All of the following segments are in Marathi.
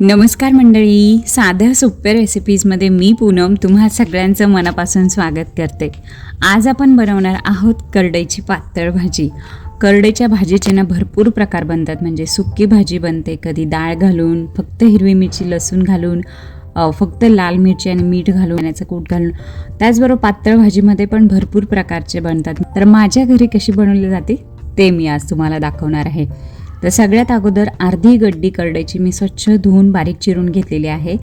नमस्कार मंडळी साध्या सोप्या रेसिपीजमध्ये मी पूनम तुम्हा सगळ्यांचं मनापासून स्वागत करते. आज आपण बनवणार आहोत करडईची पातळ भाजी. करडईच्या भाजीचे ना भरपूर प्रकार बनतात म्हणजे सुकी भाजी बनते कधी डाळ घालून फक्त हिरवी मिरची लसूण घालून फक्त लाल मिरची आणि मीठ घालून याचं कूट घालून. त्याचबरोबर पातळ भाजीमध्ये पण भरपूर प्रकारचे बनतात. तर माझ्या घरी कशी बनवली जाते ते मी आज तुम्हाला दाखवणार आहे. तर सगळ्यात अगोदर अर्धी गड्डी करड्याची मी स्वच्छ धुवून बारीक चिरून घेतलेली आहे.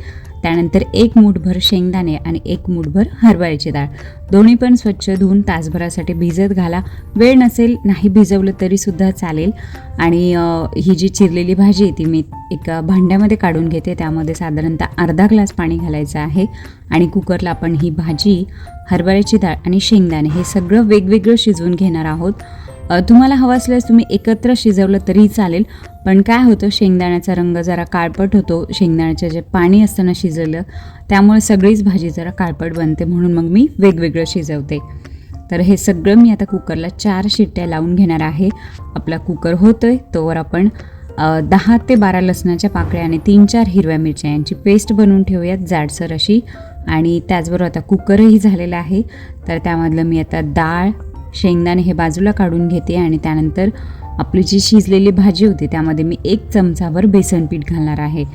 त्यानंतर एक मूठभर शेंगदाणे आणि एक मूठभर हरभऱ्याची डाळ. दोन्ही पण स्वच्छ धुवून तासभरासाठी भिजत घाला. वेळ नसेल नाही भिजवलं तरीसुद्धा चालेल. आणि ही जी चिरलेली भाजी आहे ती मी एका भांड्यामध्ये काढून घेते. त्यामध्ये साधारणतः अर्धा ग्लास पाणी घालायचं आहे. आणि कुकरला आपण ही भाजी हरभऱ्याची डाळ आणि शेंगदाणे हे सगळं वेगवेगळं शिजवून घेणार आहोत. तुम्हाला हवं असल्यास तुम्ही एकत्र शिजवलं तरी चालेल. पण काय होतं शेंगदाण्याचा रंग जरा काळपट होतो. शेंगदाण्याचं जे पाणी असतं ना शिजवलं त्यामुळे सगळीच भाजी जरा काळपट बनते म्हणून मग मी वेगवेगळं शिजवते. तर हे सगळं मी आता कुकरला चार शिट्ट्या लावून घेणार आहे. आपला कुकर होतोय तोवर आपण दहा ते बारा लसणाच्या पाकळ्या आणि तीन चार हिरव्या मिरच्या यांची पेस्ट बनवून ठेवूयात जाडसर अशी. आणि त्याचबरोबर आता कुकरही झालेला आहे. तर त्यामधलं मी आता डाळ शेंगदाणे हे बाजूला काढून घेते आणि त्यानंतर आपली जी शिजलेली भाजी होती त्यामध्ये मी एक चमचाभर बेसन पीठ घालणार आहे.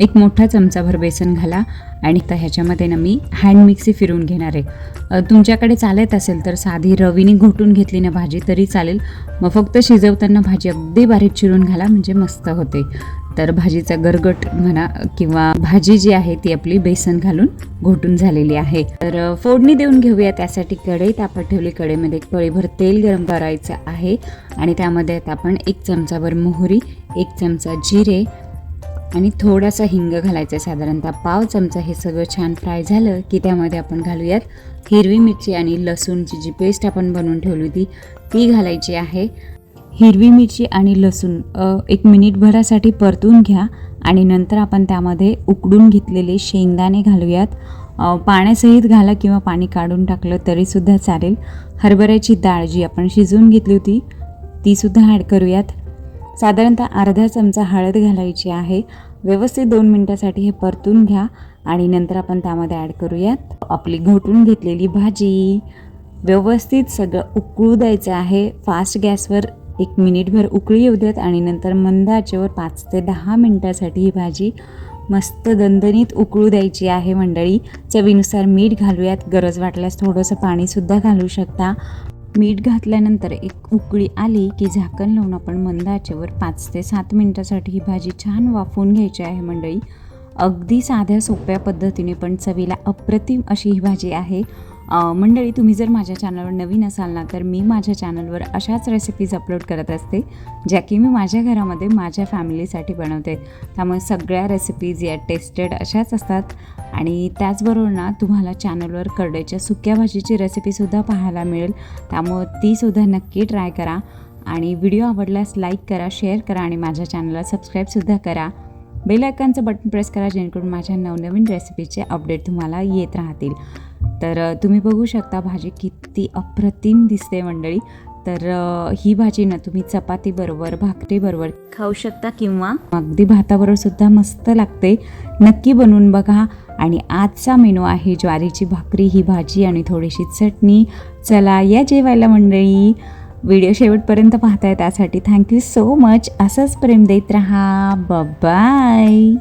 एक मोठा चमचाभर बेसन घाला आणि तर ह्याच्यामध्ये ना मी हँड मिक्सी फिरवून घेणार आहे. तुमच्याकडे चालत असेल तर साधी रवीने घोटून घेतली ना भाजी तरी चालेल. मग फक्त शिजवताना भाजी अगदी बारीक चिरून घाला म्हणजे मस्त होते. तर भाजीचा गरगट म्हणा किंवा भाजी जी आहे ती आपली बेसन घालून घोटून झालेली आहे. तर फोडणी देऊन घेऊया त्यासाठी कढई. तापत ठेवली कढईमध्ये एक पळीभर तेल गरम करायचं आहे आणि त्यामध्ये आता आपण एक चमचाभर मोहरी एक चमचा जिरे आणि थोडासा हिंग घालायचा आहे. साधारणतः पाव चमचा हे सगळं छान फ्राय झालं की त्यामध्ये आपण घालूयात हिरवी मिरची आणि लसूणची जी पेस्ट आपण बनवून ठेवली होती ती घालायची आहे. हिरवी मिरची आणि लसूण एक मिनिटभरासाठी परतून घ्या आणि नंतर आपण त्यामध्ये उकडून घेतलेले शेंगदाणे घालूयात. पाण्यासहित घाला किंवा पाणी काढून टाकलं तरीसुद्धा चालेल. हरभऱ्याची डाळ जी आपण शिजवून घेतली होती तीसुद्धा ॲड करूयात. साधारणतः अर्धा चमचा हळद घालायची आहे. व्यवस्थित दोन मिनटासाठी हे परतून घ्या आणि नंतर आपण त्यामध्ये ॲड करूयात. आपली घोटून घेतलेली भाजी. व्यवस्थित सगळं उकळू द्यायचं आहे. फास्ट गॅसवर एक मिनिटभर उकळी येऊ द्यात आणि नंतर मंद आचेवर पाच ते दहा मिनटासाठी ही भाजी मस्त दणदणीत उकळू द्यायची आहे मंडळी. चवीनुसार मीठ घालूयात. गरज वाटल्यास थोडंसं पाणीसुद्धा घालू शकता. मीठ घातल्यानंतर एक उकळी आली की झाकण लावून आपण मंद आचेवर पाच ते सात मिनटासाठी ही भाजी छान वाफवून घ्यायची आहे मंडळी. अगदी साध्या सोप्या पद्धतीने पण चवीला अप्रतिम अशी ही भाजी आहे. मंडळी तुम्ही जर माझ्या चॅनलवर नवीन असाल ना तर मी माझ्या चॅनलवर अशाच रेसिपीज अपलोड करत असते ज्या की मी माझ्या घरामध्ये माझ्या फॅमिलीसाठी बनवते. त्यामुळे सगळ्या रेसिपीज या टेस्टेड अशाच असतात. आणि त्याचबरोबर ना तुम्हाला चॅनलवर करड्याच्या सुक्या भाजीची रेसिपीसुद्धा पाहायला मिळेल. त्यामुळं तीसुद्धा नक्की ट्राय करा. आणि व्हिडिओ आवडल्यास लाईक करा शेअर करा आणि माझ्या चॅनलला सबस्क्राईबसुद्धा करा. बेल आयकॉनचं बटन प्रेस करा जेणेकरून माझ्या नवनवीन रेसिपीचे अपडेट तुम्हाला येत राहतील. तर तुम्ही बघू शकता भाजी किती अप्रतिम दिसते मंडळी. तर ही भाजी ना तुम्ही चपातीबरोबर भाकरीबरोबर खाऊ शकता किंवा अगदी भाताबरोबर सुद्धा मस्त लागते. नक्की बनवून बघा. आणि आजचा मेनू आहे ज्वारीची भाकरी ही भाजी आणि थोडीशी चटणी. चला या जेवायला मंडळी. व्हिडिओ शेवटपर्यंत पाहताय त्यासाठी थँक्यू सो मच. असंच प्रेम देत राहा. बाय